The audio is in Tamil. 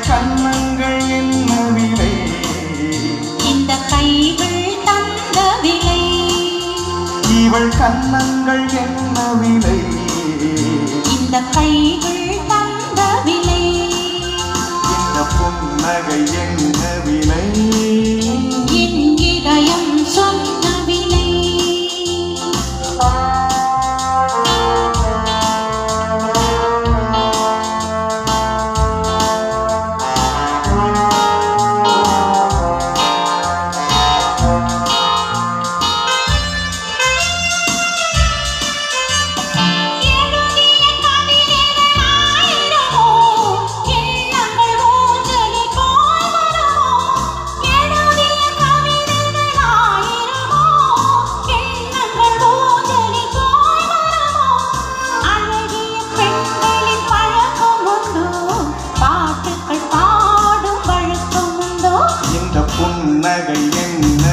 கண்ணங்கள் என்ன விலை இந்த கைகள் தந்த விலை இவள் கண்ணங்கள் என்ன விலை இந்த கைகள் தந்த விலை இந்த புன்னகை என்ன விலை உன் மகள் என்ன